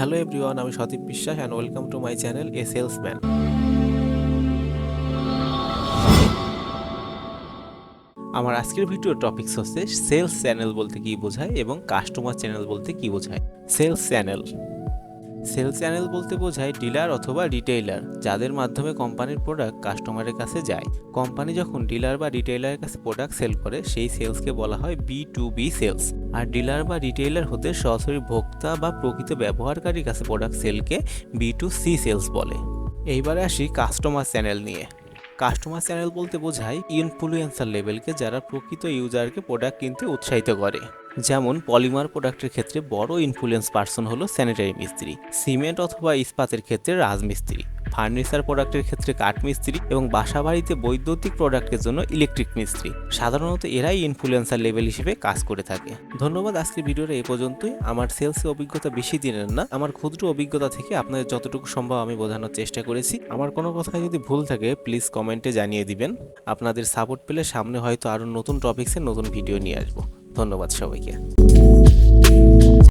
Hello everyone আমি Sadip Biswas and welcome to my channel a salesman আমার আজকের ভিডিওর টপিকস হচ্ছে সেলস চ্যানেল বলতে কি বোঝায় এবং কাস্টমার চ্যানেল বলতে কি বোঝায়। সেলস চ্যানেল সেলস চ্যানেল বলতে বোঝায় ডিলার অথবা রিটেইলার, যাদের মাধ্যমে কোম্পানির প্রোডাক্ট কাস্টমারের কাছে যায়। কোম্পানি যখন ডিলার বা রিটেইলারের কাছে প্রোডাক্ট সেল করে, সেই সেলসকে বলা হয় বি টু বি সেলস। আর ডিলার বা রিটেইলার হতে সরাসরি ভোক্তা বা প্রকৃত ব্যবহারকারীর কাছে প্রোডাক্ট সেলকে বি টু সি সেলস বলে। এইবারে আসি কাস্টমার চ্যানেল নিয়ে। কাস্টমার চ্যানেল বলতে বোঝায় ইনফ্লুয়েন্সার লেভেলকে যারা প্রকৃত ইউজারকে প্রোডাক্ট কিনতে উৎসাহিত করে। যেমন পলিমার প্রোডাক্টের ক্ষেত্রে বড় ইনফ্লুয়েন্স পার্সন হলো স্যানিটারি মিস্ত্রি সিমেন্ট অথবা ইস্পাতের ক্ষেত্রে রাজমিস্ত্রি ফার্নিচার প্রোডাক্টের ক্ষেত্রে কাঠ মিস্ত্রি এবং বাসাবাড়িতে বৈদ্যুতিক প্রোডাক্টের জন্য ইলেকট্রিক মিস্ত্রি। সাধারণত এরাই ইনফ্লুয়েন্সার লেভেল হিসেবে কাজ করে থাকে। ধন্যবাদ, আজকের ভিডিওটা এ পর্যন্তই। আমার সেলসে অভিজ্ঞতা বেশি দিনের না। আমার ক্ষুদ্র অভিজ্ঞতা থেকে আপনাদের যতটুকু সম্ভব আমি বোঝানোর চেষ্টা করেছি। আমার কোনো কথায় যদি ভুল থাকে প্লিজ কমেন্টে জানিয়ে দিবেন। আপনাদের সাপোর্ট পেলে সামনে হয়তো আরও নতুন টপিক্সের নতুন ভিডিও নিয়ে আসব। ধন্যবাদ সবাইকে।